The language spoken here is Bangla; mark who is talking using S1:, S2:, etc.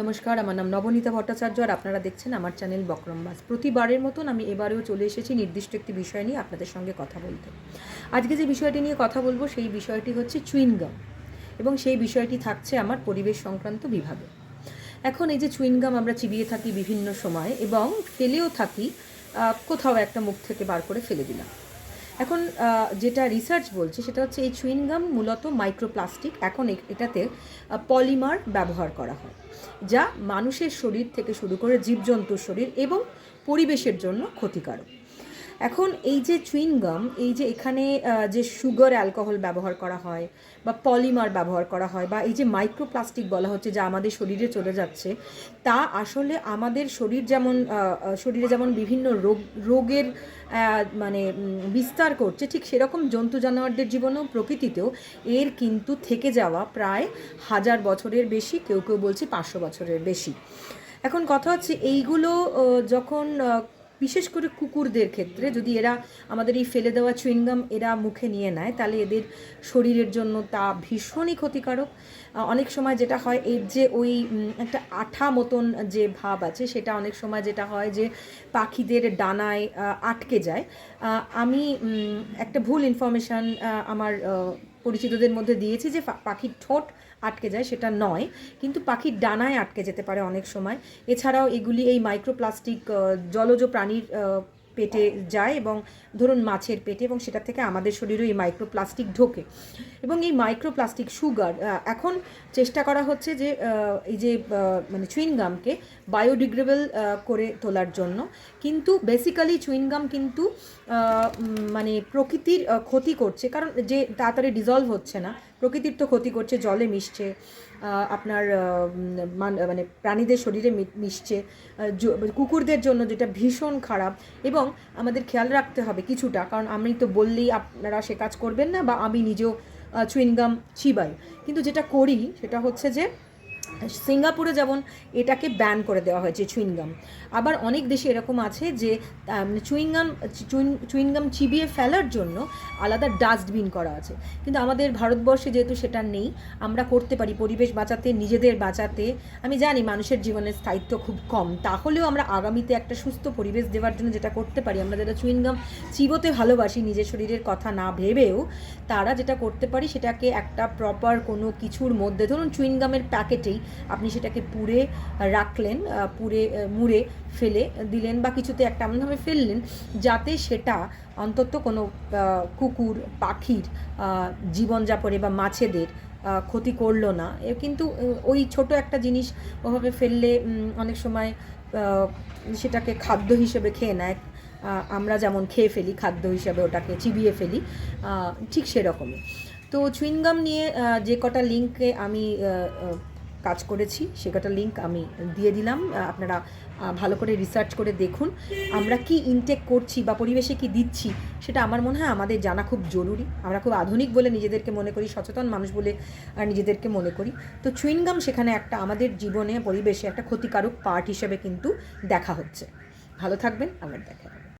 S1: নমস্কার, আমার নাম নবনীতা ভট্টাচার্য আর আপনারা দেখছেন আমার চ্যানেল বক্রমবাস। প্রতিবারের মতন আমি এবারেও চলে এসেছি নির্দিষ্ট একটি বিষয় নিয়ে আপনাদের সঙ্গে কথা বলতে। আজকে যে বিষয়টি নিয়ে কথা বলব সেই বিষয়টি হচ্ছে চুইনগাম এবং সেই বিষয়টি থাকছে আমার পরিবেশ সংক্রান্ত বিভাগে। এখন এই যে চুইনগাম আমরা চিবিয়ে থাকি বিভিন্ন সময় এবং ফেলেও থাকি কোথাও একটা মুখ থেকে বার করে ফেলে দিলাম। এখন যেটা রিসার্চ বলছে সেটা হচ্ছে এই চুইনগাম মূলত মাইক্রোপ্লাস্টিক এখন এটাতে পলিমার ব্যবহার করা হয়, যা মানুষের শরীর থেকে শুরু করে জীবজন্তুর শরীর এবং পরিবেশের জন্য ক্ষতিকারক। এখন এই যে চুইনগাম এই যে এখানে যে সুগার অ্যালকোহল ব্যবহার করা হয় বা পলিমার ব্যবহার করা হয় বা এই যে মাইক্রোপ্লাস্টিক বলা হচ্ছে যা আমাদের শরীরে চলে যাচ্ছে, তা আসলে আমাদের শরীর যেমন শরীরে যেমন বিভিন্ন রোগ, রোগের মানে বিস্তার করছে, ঠিক সেরকম জন্তু জানোয়ারদের জীবনেও প্রকৃতিতেও এর কিন্তু থেকে যাওয়া প্রায় হাজার বছরের বেশি, কেউ কেউ বলছে পাঁচশো বছরের বেশি। এখন কথা হচ্ছে এইগুলো যখন বিশেষ করে কুকুরদের ক্ষেত্রে যদি এরা আমাদের এই ফেলে দেওয়া চুইনগাম এরা মুখে নিয়ে নেয়, তাহলে এদের শরীরের জন্য তা ভীষণই ক্ষতিকারক। অনেক সময় যেটা হয়, এর যে ওই একটা আঠা মতন যে ভাব আছে, সেটা অনেক সময় যেটা হয় যে পাখিদের ডানায় আটকে যায়। আমি একটা ভুল ইনফরমেশান আমার পরিচিতদের মধ্যে দিয়েছি যে পাখির ঠোঁট আটকে যায়, সেটা নয়। কিন্তু পাখির ডানায় আটকে যেতে পারে অনেক সময়। এছাড়াও এগুলি এই মাইক্রোপ্লাস্টিক জলজ প্রাণীর পেটে যায় এবং ধরুন মাছের পেটে এবং সেটা থেকে আমাদের শরীরেও এই মাইক্রোপ্লাস্টিক ঢোকে। এবং এই মাইক্রোপ্লাস্টিক সুগার এখন চেষ্টা করা হচ্ছে যে এই যে মানে চুইনগামকে বায়োডিগ্রেবল করে তোলার জন্য। কিন্তু বেসিক্যালি চুইনগাম কিন্তু মানে প্রকৃতির ক্ষতি করছে। কারণ যে তাড়াতাড়ি ডিজলভ হচ্ছে না প্রকৃতির তো ক্ষতি করছে, জলে মিশছে আপনার মান- প্রাণীদের শরীরে মিশছে কুকুরদের জন্য যেটা ভীষণ খারাপ এবং আমাদের খেয়াল রাখতে হবে কিছুটা, কারণ আমি তো বললেই আপনারা সে কাজ করবেন না বা আমি নিজেও চুইনগাম চিবাই কিন্তু যেটা করি সেটা হচ্ছে যে সিঙ্গাপুরে যেমন এটাকে ব্যান করে দেওয়া হয়েছে চুইনগাম। আবার অনেক দেশে এরকম আছে যে চুইনগাম চুইনগাম চিবিয়ে ফেলার জন্য আলাদা ডাস্টবিন করা আছে। কিন্তু আমাদের ভারতবর্ষে যেহেতু সেটা নেই, আমরা করতে পারি পরিবেশ বাঁচাতে, নিজেদের বাঁচাতে। আমি জানি মানুষের জীবনের স্থায়িত্ব খুব কম। তাহলেও আমরা আগামীতে একটা সুস্থ পরিবেশ দেওয়ার জন্য যেটা করতে পারি, আমরা যারা চুইনগাম চিবোতে ভালোবাসি, নিজের শরীরের কথা না ভেবেও, তারা যেটা করতে পারি সেটাকে একটা প্রপার কোনো কিছুর মধ্যে, ধরুন চুইনগামের প্যাকেটেই আপনি সেটাকে পুড়ে রাখলেন পুড়ে মুড়ে ফেলে দিলেন বা কিছুতে একটা এমনভাবে ফেললেন যাতে সেটা অন্তত কোনো কুকুর, পাখির জীবনযাপনে বা মাছেদের ক্ষতি করল না। কিন্তু ওই ছোট একটা জিনিস ওভাবে ফেললে অনেক সময় সেটাকে খাদ্য হিসেবে খেয়ে নেয়। আমরা যেমন খেয়ে ফেলি, খাদ্য হিসাবে ওটাকে চিবিয়ে ফেলি ঠিক সেরকমই। তো চুইনগাম নিয়ে যে কটা লিঙ্কে আমি কাজ করেছি সে কটা লিঙ্ক আমি দিয়ে দিলাম। আপনারা ভালো করে রিসার্চ করে দেখুন। আমরা কি ইনটেক করছি বা পরিবেশে কি দিচ্ছি, সেটা আমার মনে হয় আমাদের জানা খুব জরুরি। আমরা খুব আধুনিক বলে নিজেদেরকে মনে করি, সচেতন মানুষ বলে নিজেদেরকে মনে করি। তো চুইনগাম সেখানে একটা আমাদের জীবনে, পরিবেশে একটা ক্ষতিকারক পার্ট হিসেবে কিন্তু দেখা হচ্ছে। ভালো থাকবেন, আবার দেখা।